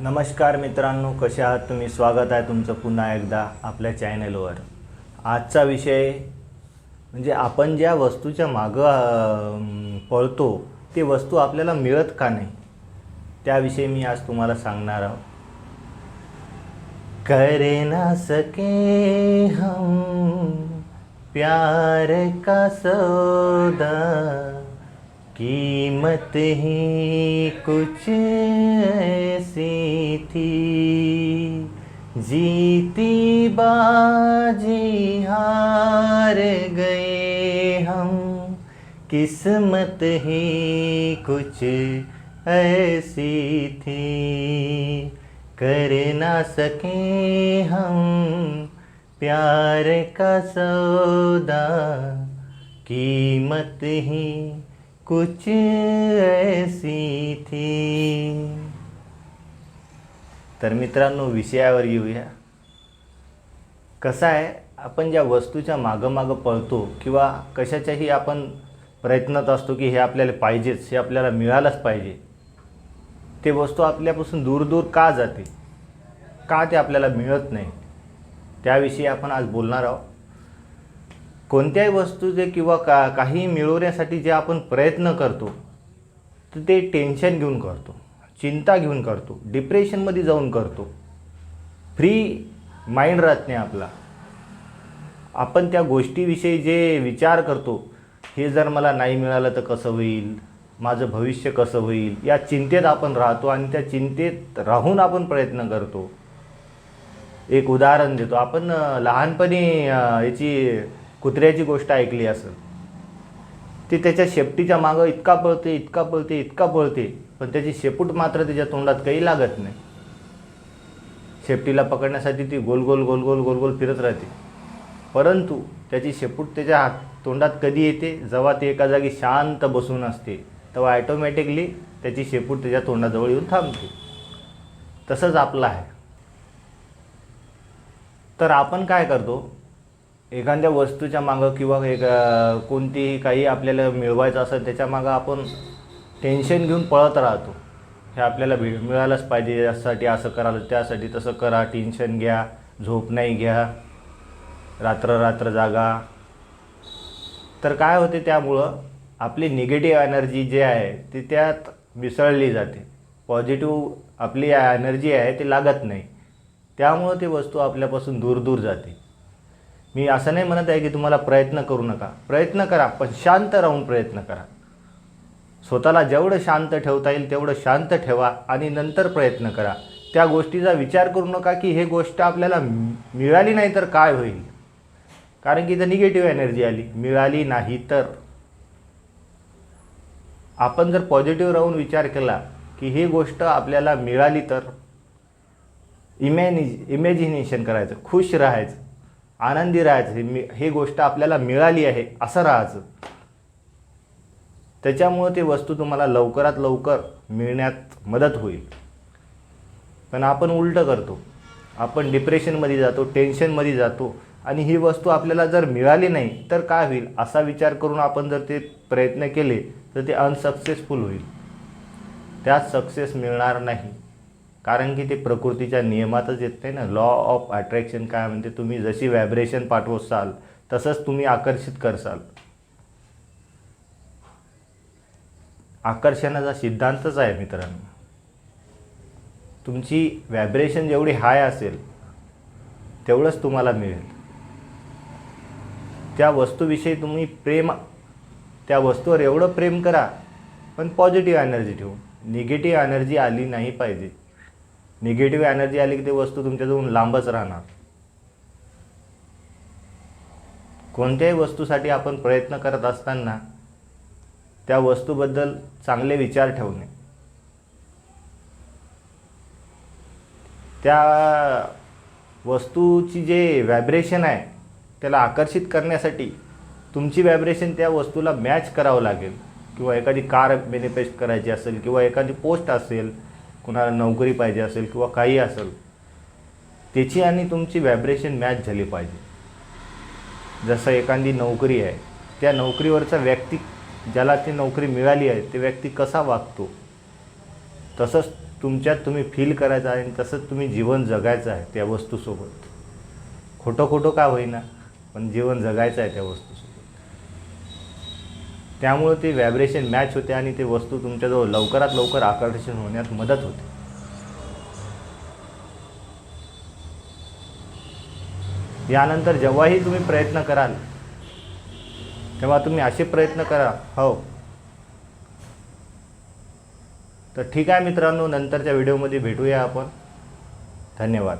नमस्कार मित्रांनो कसे आहात तुम्ही? स्वागत आहे तुमचं पुन्हा एकदा आपल्या चॅनलवर. आजचा विषय म्हणजे आपण ज्या वस्तूच्या मागं पळतो ते वस्तू आपल्याला मिळत का नाही त्याविषयी मी आज तुम्हाला सांगणार आहोत करे ना सके हम प्यार का सौदा कीमत ही कुछ ऐसी थी। जीती बाजी हार गए हम। किस्मत ही कुछ ऐसी थी। कर ना सके हम प्यार का सौदा। कीमत ही कुछ ऐसी थी। तर मित्रांनो विषयावर येऊया. कसं आहे आपण ज्या वस्तूच्या मागं मागं पळतो किंवा कशाच्याही आपण प्रयत्नात असतो की हे आपल्याला पाहिजेच हे आपल्याला मिळालंच पाहिजे ते वस्तू आपल्यापासून दूर दूर का जाते? का ते आपल्याला मिळत नाही? त्याविषयी आपण आज बोलणार आहोत. कोणत्याही वस्तूचे किंवा का काही मिळवण्यासाठी जे आपण प्रयत्न करतो तर ते टेन्शन घेऊन करतो. चिंता घेऊन करतो डिप्रेशनमध्ये जाऊन करतो. फ्री माइंड राहत नाही आपला. आपण त्या गोष्टीविषयी जे विचार करतो हे जर मला नाही मिळालं तर कसं होईल? माझं भविष्य कसं होईल? या चिंतेत आपण राहतो आणि त्या चिंतेत राहून आपण प्रयत्न करतो. एक उदाहरण देतो. आपण लहानपणी याची कुत्र्याची गोष्ट ऐकली असेल. ती त्याच्या शेपटीच्या मागं इतका पळते इतका पळते इतका पळते. पण त्याची शेपूट मात्र त्याच्या तोंडात काही लागत नाही. शेपटीला पकडण्यासाठी ती गोल गोल गोल गोल गोल गोल फिरत राहते. परंतु त्याची शेपूट त्याच्या हात तोंडात कधी येते? जेव्हा ती एका जागी शांत बसून असते तेव्हा ॲटोमॅटिकली त्याची शेपूट त्याच्या तोंडाजवळ येऊन थांबते. तसंच आपलं आहे. तर आपण काय करतो? एखाद्या वस्तूच्या मागं किंवा एक कोणतीही काही आपल्याला मिळवायचं असेल त्याच्या मागं आपण टेन्शन घेऊन पळत राहतो. हे आपल्याला भेट मिळालंच पाहिजे. यासाठी असं करायला त्यासाठी तसं करा. टेन्शन घ्या. झोप नाही घ्या. रात्र रात्र जागा. तर काय होते त्यामुळं? आपली निगेटिव्ह एनर्जी जे आहे ती त्यात मिसळली जाते. पॉझिटिव्ह आपली एनर्जी आहे ती लागत नाही. त्यामुळं ती वस्तू आपल्यापासून दूर दूर जाते. मी असं नाही म्हणत आहे की तुम्हाला प्रयत्न करू नका. प्रयत्न करा पण शांत राहून प्रयत्न करा. स्वतःला जेवढं शांत ठेवता येईल तेवढं शांत ठेवा आणि नंतर प्रयत्न करा. त्या गोष्टीचा विचार करू नका की हे गोष्ट आपल्याला मिळाली नाही तर काय होईल? कारण की इथं निगेटिव्ह एनर्जी आली. मिळाली नाही तर. आपण जर पॉझिटिव्ह राहून विचार केला की ही गोष्ट आपल्याला मिळाली तर इमॅनिज इमॅजिनेशन करायचं खुश राहायचं आनंदी राहायचं हे मी हे गोष्ट आपल्याला मिळाली आहे असं राहायचं. त्याच्यामुळं ते वस्तू तुम्हाला लवकरात लवकर मिळण्यात मदत होईल. पण आपण उलटं करतो. आपण डिप्रेशनमध्ये जातो टेन्शनमध्ये जातो आणि ही वस्तू आपल्याला जर मिळाली नाही तर काय होईल? असा विचार करून आपण जर ते प्रयत्न केले तर ते अनसक्सेसफुल होईल. त्यात सक्सेस मिळणार नाही. कारण की ते प्रकृतीच्या नियमातच येत नाही ना. लॉ ऑफ अट्रॅक्शन काय म्हणते? तुम्ही जशी व्हायब्रेशन पाठवसाल तसंच तुम्ही आकर्षित करसाल आकर्षणाचा सिद्धांतच आहे मित्रांनो. तुमची व्हायब्रेशन जेवढी हाय असेल तेवढंच तुम्हाला मिळेल. त्या वस्तूविषयी तुम्ही प्रेम त्या वस्तूवर एवढं प्रेम करा पण पॉझिटिव्ह एनर्जी ठेवून निगेटिव्ह एनर्जी आली नाही पाहिजे. निगेटिव्ह एनर्जी आली की ती वस्तू तुमच्याजवळून लांबच राहणार. कोणत्याही वस्तूसाठी आपण प्रयत्न करत असताना त्या वस्तूबद्दल चांगले विचार ठेवणे. त्या वस्तूची जे व्हायब्रेशन आहे त्याला आकर्षित करण्यासाठी तुमची व्हायब्रेशन त्या वस्तूला मॅच करावं लागेल. किंवा एखादी कार मॅनिफेस्ट करायची असेल किंवा एखादी पोस्ट असेल कुणाला नोकरी पाहिजे असेल किंवा काही असेल त्याची आणि तुमची व्हायब्रेशन मॅच झाली पाहिजे. जसं एखादी नोकरी आहे त्या नोकरीवरचा व्यक्ती ज्याला ती नोकरी मिळाली आहे ते व्यक्ती कसा वागतो? तसंच तुमच्यात तुम्ही फील करायचं आहे आणि तसंच तुम्ही जीवन जगायचं आहे त्या वस्तूसोबत. खोटं खोटं का होईना पण जीवन जगायचं आहे त्या वस्तूसोबत. त्यामुळं ते व्हायब्रेशन मॅच होते आणि ते वस्तू तुमच्याजवळ लवकरात लवकर आकर्षण होण्यात मदत होते. यानंतर जेव्हाही तुम्ही प्रयत्न कराल तेव्हा तुम्ही असे प्रयत्न करा. हो. तर ठीक आहे मित्रांनो नंतरच्या व्हिडिओमध्ये भेटूया आपण. धन्यवाद.